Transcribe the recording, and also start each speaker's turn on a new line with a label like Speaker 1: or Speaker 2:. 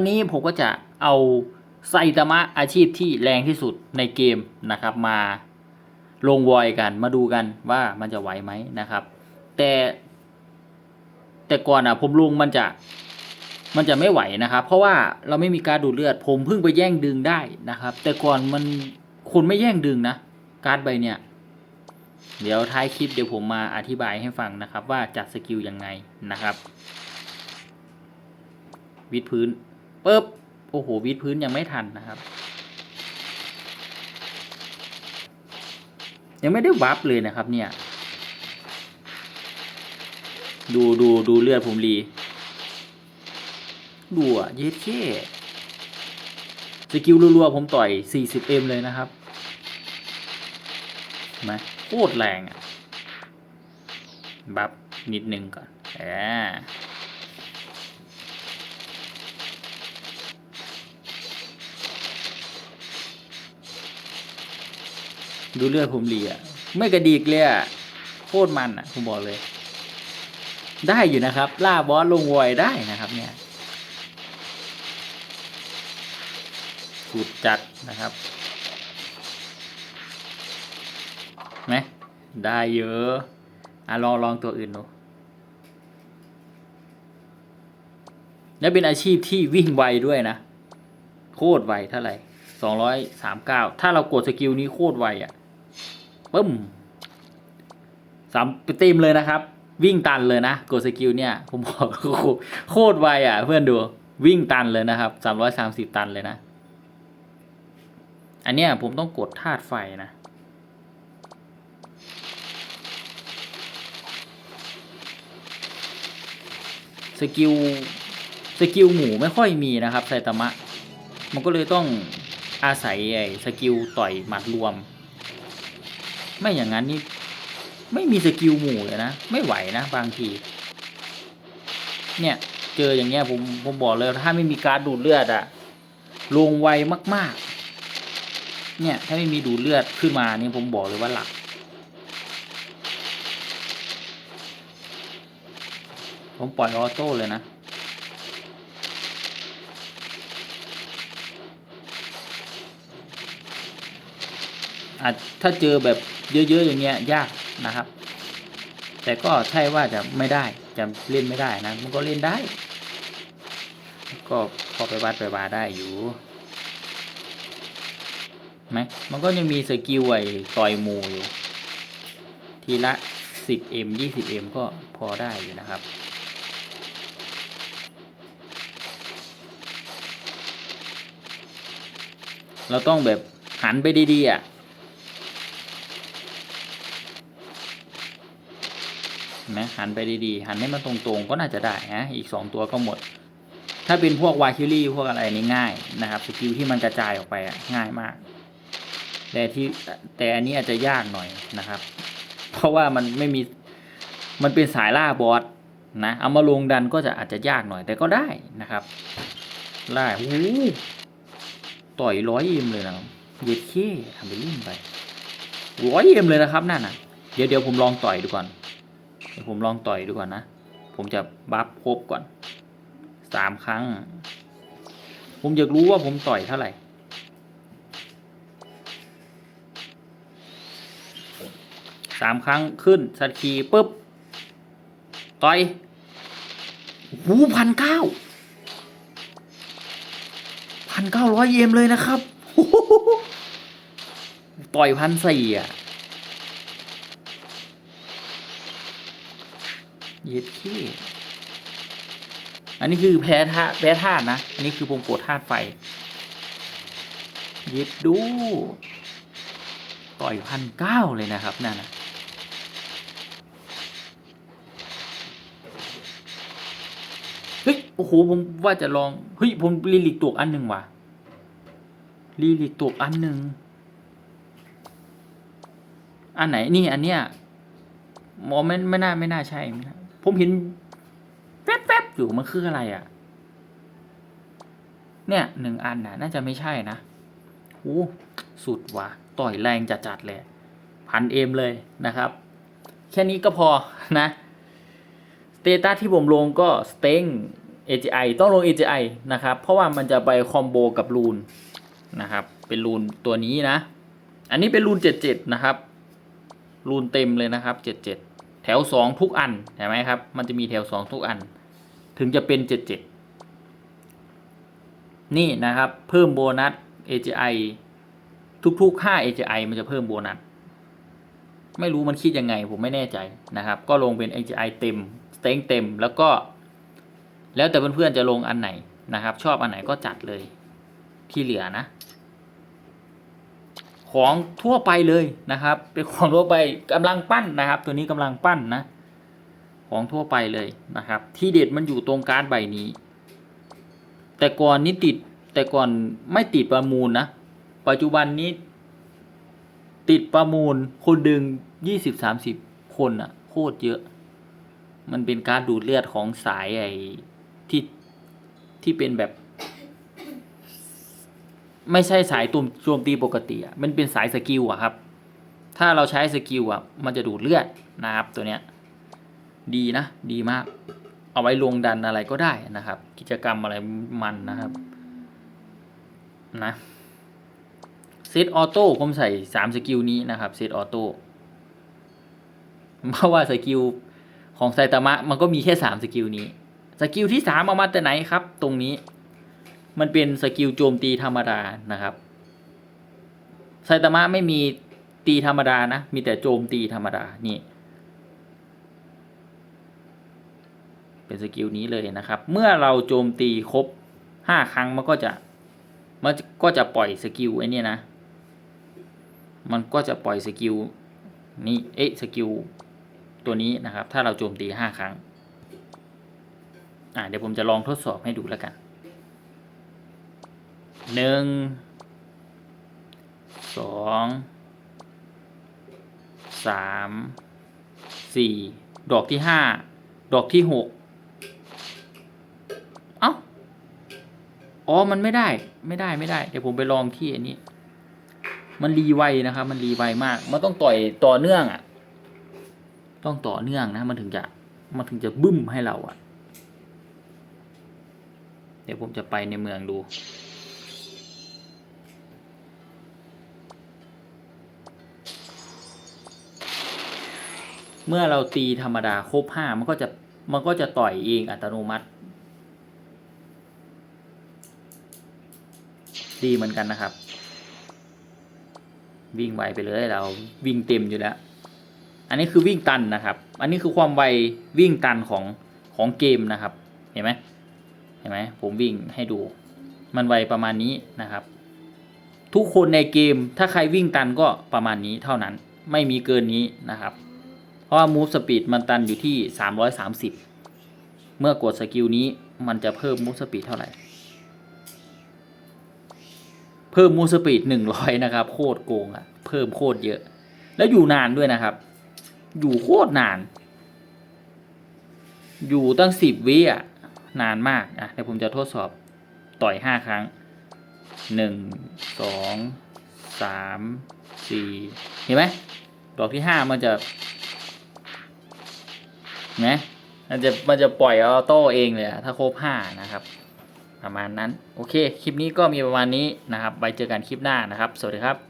Speaker 1: วันนี้ผมก็จะเอาไซตามะอาชีพที่แรงที่สุดในเกมนะครับ มาลงวอยกันมาดูกันว่ามันจะไหวไหมนะครับ แต่ แต่ก่อนอะผมลงมันจะมันจะไม่ไหวนะครับ เพราะว่าเราไม่มีการดูดเลือด ผมเพิ่งไปแย่งดึงได้นะครับ แต่ก่อนมันคนไม่แย่งดึงนะ การ์ดใบเนี่ย เดี๋ยวท้ายคลิปเดี๋ยวผมมาอธิบายให้ฟังนะครับ ว่าจัดสกิลยังไงนะครับ วิดพื้น ปึ๊บโอ้โหวิดพื้นยังไม่ทันนะครับ ยังไม่ได้วับเลยนะครับ เนี่ย ดูดูดูเลือดผมรีดูอะเย็ดเค้สกิลรัวๆผมต่อย 40m เลยนะครับเห็นไหมโคตรแรงอะ บัฟนิดนึงก่อนอ่า ดูเลือดผมเหลียไม่กระดิกเลยอะโคตรมันอะผมบอกเลย ได้อยู่นะครับ ล่าบอสลงวอยได้นะครับ เนี่ยสุดจัดนะครับไหมได้เยอะอะลองลองตัวอื่นดูและเป็นอาชีพที่วิ่งไวด้วยนะ โคตรไวเท่าไหร่สองร้อยสามเก้าถ้าเรากดสกิลนี้โคตรไวอะ่ะ ปึ้มสามเต็มเลยนะครับ วิ่งตันเลยนะโกสกิลเนี่ย ผมบอกโคตรไวอะ เพื่อนดูวิ่งตันเลยนะครับสามร้อยสามสิบตันเลยนะ อันเนี้ยผมต้องกดธาตุไฟนะสกิลสกิลหมูไม่ค่อยมีนะครับไซตามะ มันก็เลยต้องอาศัยไอ้สกิลต่อยหมัดรวม ไม่อย่างนั้นนี่ไม่มีสกิลหมู่เลยนะไม่ไหวนะบางที เนี่ย เจออย่างเงี้ยผมผมบอกเลยถ้าไม่มีการดูดเลือดอะลงไวมาก ๆ เนี่ย ถ้าไม่มีดูดเลือดขึ้นมานี่ผมบอกเลยว่าหลักผมปล่อยออโต้เลยนะอาจถ้าเจอแบบ เยอะๆอย่างเงี้ยยากนะครับ แต่ก็ใช่ว่าจะไม่ได้จะเล่นไม่ได้นะมันก็เล่นได้ ก็พอไปวัดไปวาได้อยู่ไหมมันก็ยังมีสกิลไอ้ต่อยมูอยู่ทีละ 10m 20m ก็พอได้อยู่นะครับเราต้องแบบหันไปดีๆอะ เห็ นไหมหันไปดีๆ หันให้มันตรงๆ ก็น่าจะได้ฮะอีกสองตัวก็หมด ถ้าเป็นพวกวาคิลี่พวกอะไรนี่ง่ายนะครับสกิลที่มันกระจายออกไปง่ายมาก แต่ที่แต่อันนี้อาจจะยากหน่อยนะครับ เพราะว่ามันไม่มีมันเป็นสายล่าบอสนะเอามาลงดันก็จะอาจจะยากหน่อยแต่ก็ได้นะครับได้โอ้โหต่อยร้อยเอ็มเลยนะครับเย็ดเค้ทำไปเล่นไปร้อยเอ็มเลยนะครับนั่นน่ะเดี๋ยวเดี๋ยวผมลองต่อยดูก่อน เดี๋ยวผมลองต่อยดูก่อนนะ ผมจะบัฟครบก่อนสามครั้ง ผมอยากรู้ว่าผมต่อยเท่าไหร่สามครั้งขึ้นสัตคีปุ๊บ ต่อยหูพันเก้าพันเก้าร้อยเยมเลยนะครับ ต่อยพันสี่อะ เย็ดขี้อันนี้คือแพ้ธาตุแพ้ธาตุนะ อันนี้คือผมกดธาตุไฟเย็ดดูต่อยพันเก้าเลยนะครับนั่นนะเฮ้ยโอ้โหผมว่าจะลองเฮ้ยผมรีลิกตัวอันหนึ่งว่ะรีลิกตัวอันหนึ่งอันไหนนี่อันเนี้ยหมอไม่ไม่น่าไม่น่าใช่ไม่น่า ผมเห็นแวบๆอยู่มันคืออะไรอะ่ะ เนี่ยหนึ่งอันน่ะน่าจะไม่ใช่นะโอ้สุดว่ะ ต่อยแรงจัดๆเลย พันเอ็มเลยนะครับ แค่นี้ก็พอนะสเตตัสที่ผมลงก็สเต็ง AGI ต้องลง AGI นะครับ เพราะว่ามันจะไปคอมโบกับรูนนะครับ เป็นรูนตัวนี้นะ อันนี้เป็นรูน 77 นะครับ รูนเต็มเลยนะครับ 77 แถว2ทุกอันเห็นไหมครับ มันจะมีแถว2ทุกอัน ถึงจะเป็น77นี่นะครับ เพิ่มโบนัส AGI ทุกๆ5 AGI มันจะเพิ่มโบนัส ไม่รู้มันคิดยังไง ผมไม่แน่ใจนะครับ ก็ลงเป็น AGI เต็มสเต็งเต็มแล้วก็ แล้วแต่เพื่อนๆจะลงอันไหนนะครับ ชอบอันไหนก็จัดเลยที่เหลือนะ ของทั่วไปเลยนะครับ เป็นของทั่วไปกำลังปั้นนะครับ ตัวนี้กำลังปั้นนะ ของทั่วไปเลยนะครับ ที่เด็ดมันอยู่ตรงการ์ดใบนี้ แต่ก่อนนี้ติดแต่ก่อนไม่ติดประมูลนะ ปัจจุบันนี้ ติดประมูลคนดึงยี่สิบสามสิบคนอะโคตรเยอะ มันเป็นการดูดเลือดของสายไอ้ที่ที่เป็นแบบ ไม่ใช่สายตุ่มโจมตีปกติอะมันเป็นสายสกิลอะครับ ถ้าเราใช้สกิลอะมันจะดูดเลือดนะครับตัวเนี้ยดีนะ ดีมาก เอาไว้ลงดันอะไรก็ได้นะครับ กิจกรรมอะไรมันนะครับนะเซตออโต้ผมใส่สามสกิลนี้นะครับเซตออโต้เพราะว่าสกิลของไซตามะมันก็มีแค่สามสกิลนี้สกิลที่สามเอามาแต่ไหนครับ ตรงนี้ มันเป็นสกิลโจมตีธรรมดานะครับไซตามะไม่มีตีธรรมดานะ มีแต่โจมตีธรรมดา นี่ เป็นสกิลนี้เลยนะครับ เมื่อเราโจมตีครบห้าครั้งมันก็จะ มันก็จะปล่อยสกิลไอ้นี่นะ มันก็จะปล่อยสกิลนี้เอ๊ะ สกิลตัวนี้นะครับ ถ้าเราโจมตีห้าครั้ง อ่าเดี๋ยวผมจะลองทดสอบให้ดูแล้วกัน หนึ่งสองสามสี่ดอกที่ห้าดอกที่หกเอ้าอ๋อ มันไม่ได้ไม่ได้ไม่ได้ เดี๋ยวผมไปลองที่อันนี้ มันรีไวนะครับ มันรีไวมาก มันต้องต่อยต่อเนื่องอะ ต้องต่อเนื่องนะ มันถึงจะมันถึงจะบึ้มให้เราอะ เดี๋ยวผมจะไปในเมืองดู เมื่อเราตีธรรมดาครบห้ามันก็จะมันก็จะต่อยเองอัตโนมัติ ดีเหมือนกันนะครับ วิ่งไวไปเลยเราวิ่งเต็มอยู่แล้ว อันนี้คือวิ่งตันนะครับ อันนี้คือความไววิ่งตันของของเกมนะครับ เห็นไหมเห็นไหมผมวิ่งให้ดู มันไวประมาณนี้นะครับ ทุกคนในเกมถ้าใครวิ่งตันก็ประมาณนี้เท่านั้น ไม่มีเกินนี้นะครับ เพราะว่า move speed มันตันอยู่ที่ 330 เมื่อกดสกิลนี้มันจะเพิ่ม move speed เท่าไหร่ เพิ่มมูสปีดหนึ่งร้อยนะครับ โคตรโกงอะ่ะ เพิ่มโคตรเยอะ แล้วอยู่นานด้วยนะครับ อยู่โคตรนาน อยู่ตั้งสิบวิอะ นานมาก อะเดี๋ยวผมจะทดสอบต่อยห้าครั้งหนึ่งสองสามสี่เห็นไหมดอกที่ห้ามันจะ นะมันจะมันจะปล่อยออโต้เองเลยอะถ้าครบห้านะครับ ประมาณนั้น โอเค คลิปนี้ก็มีประมาณนี้นะครับ ไปเจอกันคลิปหน้านะครับ สวัสดีครับ